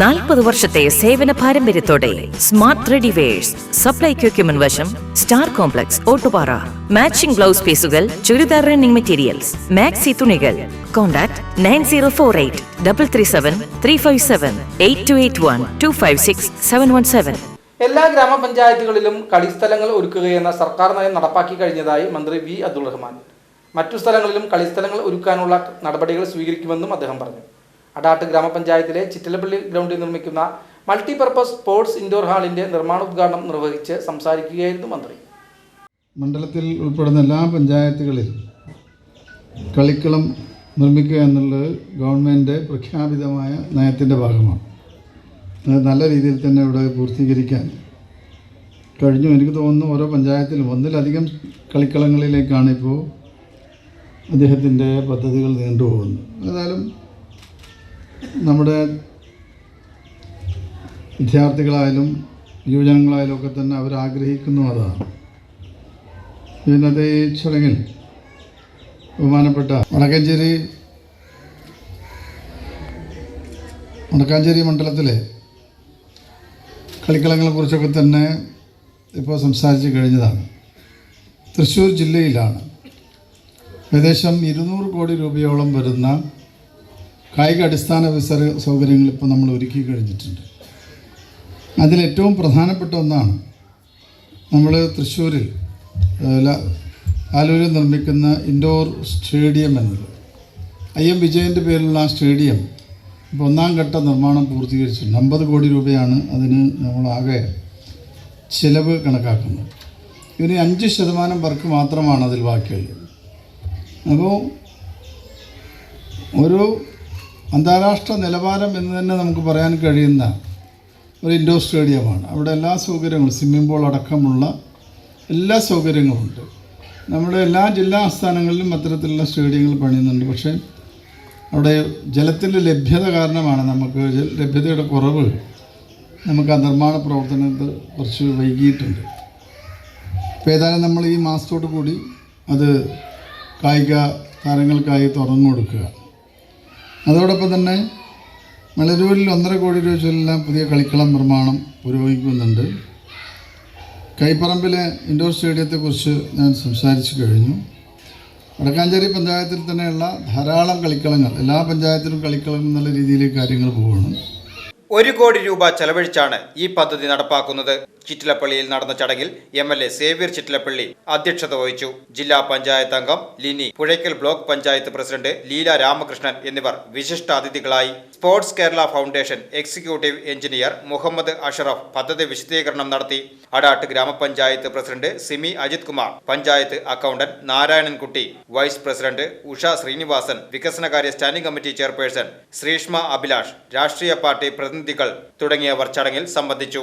നാൽപ്പത് വർഷത്തെ സേവന പാരമ്പര്യത്തോടെ സ്മാർട്ട് റെഡിവേഴ്സ് സപ്ലൈ എക്യുപ്മെന്റ് വശം star complex Ottupara. Matching blouse പീസുകൾ ചുരിദാർ റണ്ണിംഗ് മെറ്റീരിയൽസ്. മാക്സി തുണികൾ. Contact nine zero four eight double three seven three five seven eight two eight one two five six seven one seven. എല്ലാ ഗ്രാമപഞ്ചായത്തുകളിലും കളിസ്ഥലങ്ങൾ ഒരുക്കുകയെന്ന സർക്കാർ നയം നടപ്പാക്കി കഴിഞ്ഞതായി മന്ത്രി വി അബ്ദുൾ റഹ്മാൻ. മറ്റു സ്ഥലങ്ങളിലും കളിസ്ഥലങ്ങൾ ഒരുക്കാനുള്ള നടപടികൾ സ്വീകരിക്കുമെന്നും അദ്ദേഹം പറഞ്ഞു. അടാട്ട് ഗ്രാമപഞ്ചായത്തിലെ ചിറ്റലപ്പള്ളി ഗ്രൗണ്ടിൽ നിർമ്മിക്കുന്ന മൾട്ടിപർപ്പസ് സ്പോർട്സ് ഇൻഡോർ ഹാളിന്റെ നിർമ്മാണോദ്ഘാടനം നിർവഹിച്ച് സംസാരിക്കുകയായിരുന്നു മന്ത്രി. മണ്ഡലത്തിൽ ഉൾപ്പെടുന്ന എല്ലാ പഞ്ചായത്തുകളിലും കളിക്കളം നിർമ്മിക്കുക എന്നുള്ളത് ഗവൺമെന്റ് പ്രഖ്യാപിതമായ നയത്തിന്റെ ഭാഗമാണ്. അത് നല്ല രീതിയിൽ തന്നെ ഇവിടെ പൂർത്തീകരിക്കാൻ കഴിഞ്ഞു. എനിക്ക് തോന്നുന്നു ഓരോ പഞ്ചായത്തിലും ഒന്നിലധികം കളിക്കളങ്ങളിലേക്കാണ് ഇപ്പോൾ അദ്ദേഹത്തിന്റെ പദ്ധതികൾ നീണ്ടുപോകുന്നത്. ഏതായാലും നമ്മുടെ വിദ്യാർത്ഥികളായാലും യുവജനങ്ങളായാലും ഒക്കെ തന്നെ അവരാഗ്രഹിക്കുന്നു അതാണ്. ഇന്നത്തെ ഈ ചടങ്ങിൽ ബഹുമാനപ്പെട്ട വടക്കഞ്ചേരി വടക്കാഞ്ചേരി മണ്ഡലത്തിലെ കളിക്കളങ്ങളെക്കുറിച്ചൊക്കെ തന്നെ ഇപ്പോൾ സംസാരിച്ച് കഴിഞ്ഞതാണ്. തൃശ്ശൂർ ജില്ലയിലാണ് ഏകദേശം ഇരുന്നൂറ് കോടി രൂപയോളം വരുന്ന കായിക അടിസ്ഥാന വിസര സൗകര്യങ്ങൾ ഇപ്പോൾ നമ്മൾ ഒരുക്കി കഴിഞ്ഞിട്ടുണ്ട്. അതിലേറ്റവും പ്രധാനപ്പെട്ട ഒന്നാണ് നമ്മൾ തൃശ്ശൂരിൽ ആലൂരിൽ നിർമ്മിക്കുന്ന ഇൻഡോർ സ്റ്റേഡിയം എന്നത്. ഐ എം വിജയന്റെ പേരിലുള്ള ആ സ്റ്റേഡിയം ഇപ്പോൾ ഒന്നാം ഘട്ട നിർമ്മാണം പൂർത്തീകരിച്ചിട്ടുണ്ട്. അമ്പത് കോടി രൂപയാണ് അതിന് നമ്മളാകെ ചിലവ് കണക്കാക്കുന്നത്. ഇതിന് അഞ്ച് ശതമാനം വർക്ക് മാത്രമാണ് അതിൽ ബാക്കിയുള്ളത്. അപ്പോൾ ഒരു അന്താരാഷ്ട്ര നിലവാരം എന്ന് തന്നെ നമുക്ക് പറയാൻ കഴിയുന്ന ഒരു ഇൻഡോർ സ്റ്റേഡിയമാണ്. അവിടെ എല്ലാ സൗകര്യങ്ങളും സ്വിമ്മിംഗ് പൂൾ അടക്കമുള്ള എല്ലാ സൗകര്യങ്ങളും ഉണ്ട് നമ്മുടെ എല്ലാ ജില്ലാ ആസ്ഥാനങ്ങളിലും അത്തരത്തിലുള്ള സ്റ്റേഡിയങ്ങൾ പണിയുന്നുണ്ട്. പക്ഷേ അവിടെ ജലത്തിന്റെ ലഭ്യത കാരണമാണ് നമുക്ക് ലഭ്യതയുടെ കുറവ്. നമുക്ക് ആ നിർമ്മാണ പ്രവർത്തനത്തിൽ കുറച്ച് വൈകിയിട്ടുണ്ട്. അപ്പോൾ ഏതായാലും നമ്മൾ ഈ മാസത്തോടു കൂടി അത് കായിക താരങ്ങൾക്കായി തുറന്നു കൊടുക്കുക. അതോടൊപ്പം തന്നെ മലരൂരിൽ ഒന്നര കോടി രൂപ ചെല്ലാം പുതിയ കളിക്കളം നിർമ്മാണം പുരോഗമിക്കുന്നുണ്ട്. കൈപ്പറമ്പിലെ ഇൻഡോർ സ്റ്റേഡിയത്തെക്കുറിച്ച് ഞാൻ സംസാരിച്ചു കഴിഞ്ഞു. വടക്കാഞ്ചേരി പഞ്ചായത്തിൽ തന്നെയുള്ള ധാരാളം കളിക്കളങ്ങൾ എല്ലാ പഞ്ചായത്തിലും കളിക്കളം എന്നുള്ള രീതിയിലേക്ക് കാര്യങ്ങൾ പോവുകയാണ്. ഒരു കോടി രൂപ ചെലവഴിച്ചാണ് ഈ പദ്ധതി നടപ്പാക്കുന്നത്. ചിറ്റിലപ്പള്ളിയിൽ നടന്ന ചടങ്ങിൽ M L A Xavier Chittilappally അധ്യക്ഷത വഹിച്ചു. ജില്ലാ പഞ്ചായത്ത് അംഗം ലിനി പുഴയ്ക്കൽ ബ്ലോക്ക് പഞ്ചായത്ത് പ്രസിഡന്റ് ലീല രാമകൃഷ്ണൻ എന്നിവർ വിശിഷ്ടാതിഥികളായി sports Kerala foundation executive engineer Muhammad Ashraf പദ്ധതി വിശദീകരണം നടത്തി. അടാട്ട് ഗ്രാമപഞ്ചായത്ത് president Simi Ajith Kumar panchayat accountant Narayanankutty vice president Usha Srinivasan വികസനകാര്യ standing committee chairperson Sreeshma Abhilash രാഷ്ട്രീയ പാർട്ടി പ്രതിനിധികൾ തുടങ്ങിയവർ ചടങ്ങിൽ സംബന്ധിച്ചു.